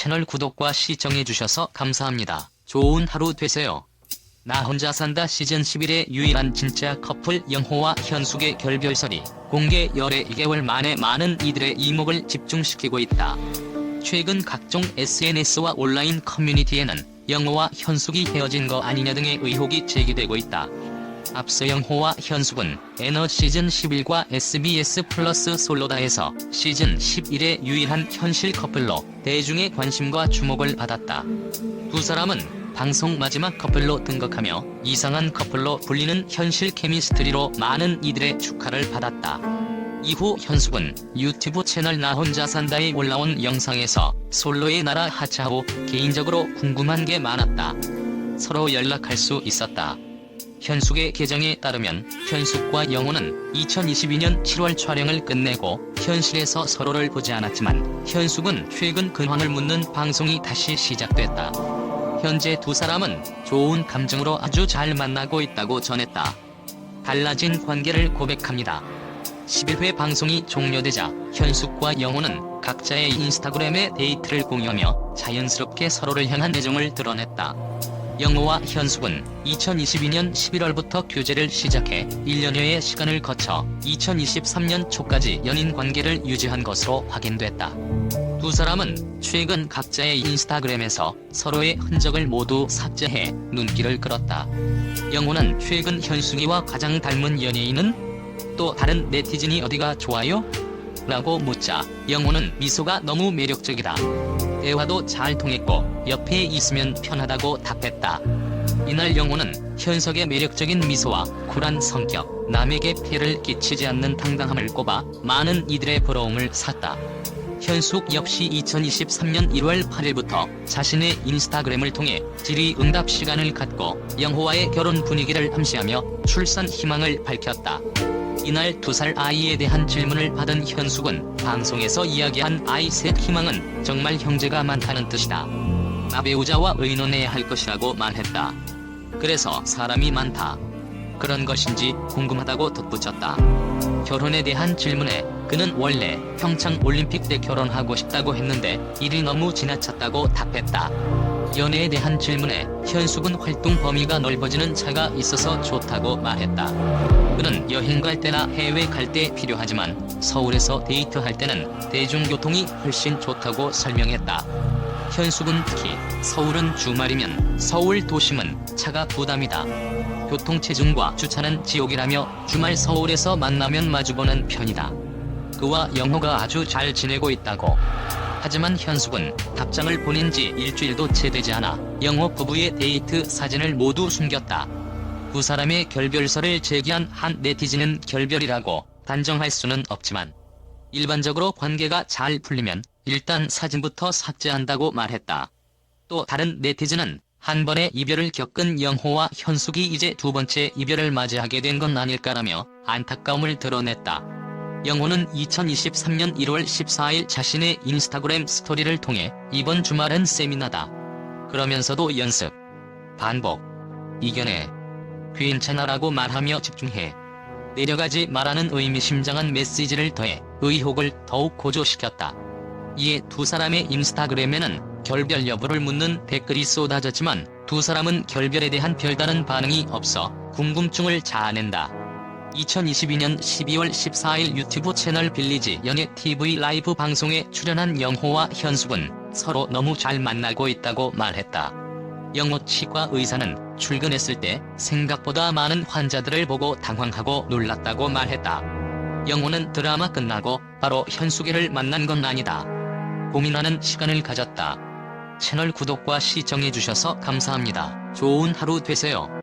채널 구독과 시청해주셔서 감사합니다. 좋은 하루 되세요. 나 혼자 산다 시즌 11의 유일한 진짜 커플 영호와 현숙의 결별설이 공개 열애 2개월 만에 많은 이들의 이목을 집중시키고 있다. 최근 각종 SNS와 온라인 커뮤니티에는 영호와 현숙이 헤어진 거 아니냐 등의 의혹이 제기되고 있다. 앞서 영호와 현숙은 에너 시즌 11과 SBS 플러스 솔로다에서 시즌 11의 유일한 현실 커플로 대중의 관심과 주목을 받았다. 두 사람은 방송 마지막 커플로 등극하며 이상한 커플로 불리는 현실 케미스트리로 많은 이들의 축하를 받았다. 이후 현숙은 유튜브 채널 나 혼자 산다에 올라온 영상에서 솔로의 나라 하차후 개인적으로 궁금한 게 많았다. 서로 연락할 수 있었다. 현숙의 계정에 따르면 현숙과 영호는 2022년 7월 촬영을 끝내고 현실에서 서로를 보지 않았지만 현숙은 최근 근황을 묻는 방송이 다시 시작됐다. 현재 두 사람은 좋은 감정으로 아주 잘 만나고 있다고 전했다. 달라진 관계를 고백합니다. 11회 방송이 종료되자 현숙과 영호는 각자의 인스타그램에 데이트를 공유하며 자연스럽게 서로를 향한 애정을 드러냈다. 영호와 현숙은 2022년 11월부터 교제를 시작해 1년여의 시간을 거쳐 2023년 초까지 연인 관계를 유지한 것으로 확인됐다. 두 사람은 최근 각자의 인스타그램에서 서로의 흔적을 모두 삭제해 눈길을 끌었다. 영호는 최근 현숙이와 가장 닮은 연예인은 또 다른 네티즌이 어디가 좋아요? 라고 묻자 영호는 미소가 너무 매력적이다. 대화도 잘 통했고 옆에 있으면 편하다고 답했다. 이날 영호는 현석의 매력적인 미소와 쿨한 성격, 남에게 폐를 끼치지 않는 당당함을 꼽아 많은 이들의 부러움을 샀다. 현숙 역시 2023년 1월 8일부터 자신의 인스타그램을 통해 질의응답 시간을 갖고 영호와의 결혼 분위기를 암시하며 출산 희망을 밝혔다. 이날 두 살 아이에 대한 질문을 받은 현숙은 방송에서 이야기한 아이 셋 희망은 정말 형제가 많다는 뜻이다. 나 배우자와 의논해야 할 것이라고 말했다. 그래서 사람이 많다. 그런 것인지 궁금하다고 덧붙였다. 결혼에 대한 질문에 그는 원래 평창 올림픽 때 결혼하고 싶다고 했는데 일이 너무 지나쳤다고 답했다. 연애에 대한 질문에 현숙은 활동 범위가 넓어지는 차가 있어서 좋다고 말했다. 그는 여행 갈 때나 해외 갈 때 필요하지만 서울에서 데이트할 때는 대중교통이 훨씬 좋다고 설명했다. 현숙은 특히 서울은 주말이면 서울 도심은 차가 부담이다. 교통체증과 주차는 지옥이라며 주말 서울에서 만나면 마주보는 편이다. 그와 영호가 아주 잘 지내고 있다고. 하지만 현숙은 답장을 보낸 지 일주일도 채 되지 않아 영호 부부의 데이트 사진을 모두 숨겼다. 두 사람의 결별설을 제기한 한 네티즌은 결별이라고 단정할 수는 없지만 일반적으로 관계가 잘 풀리면 일단 사진부터 삭제한다고 말했다. 또 다른 네티즌은 한 번의 이별을 겪은 영호와 현숙이 이제 두 번째 이별을 맞이하게 된 건 아닐까라며 안타까움을 드러냈다. 영호는 2023년 1월 14일 자신의 인스타그램 스토리를 통해 이번 주말은 세미나다. 그러면서도 연습, 반복, 이겨내, 괜찮아라고 말하며 집중해. 내려가지 말라는 의미심장한 메시지를 더해 의혹을 더욱 고조시켰다. 이에 두 사람의 인스타그램에는 결별 여부를 묻는 댓글이 쏟아졌지만 두 사람은 결별에 대한 별다른 반응이 없어 궁금증을 자아낸다. 2022년 12월 14일 유튜브 채널 빌리지 연예 TV 라이브 방송에 출연한 영호와 현숙은 서로 너무 잘 만나고 있다고 말했다. 영호 치과 의사는 출근했을 때 생각보다 많은 환자들을 보고 당황하고 놀랐다고 말했다. 영호는 드라마 끝나고 바로 현숙이를 만난 건 아니다. 고민하는 시간을 가졌다. 채널 구독과 시청해주셔서 감사합니다. 좋은 하루 되세요.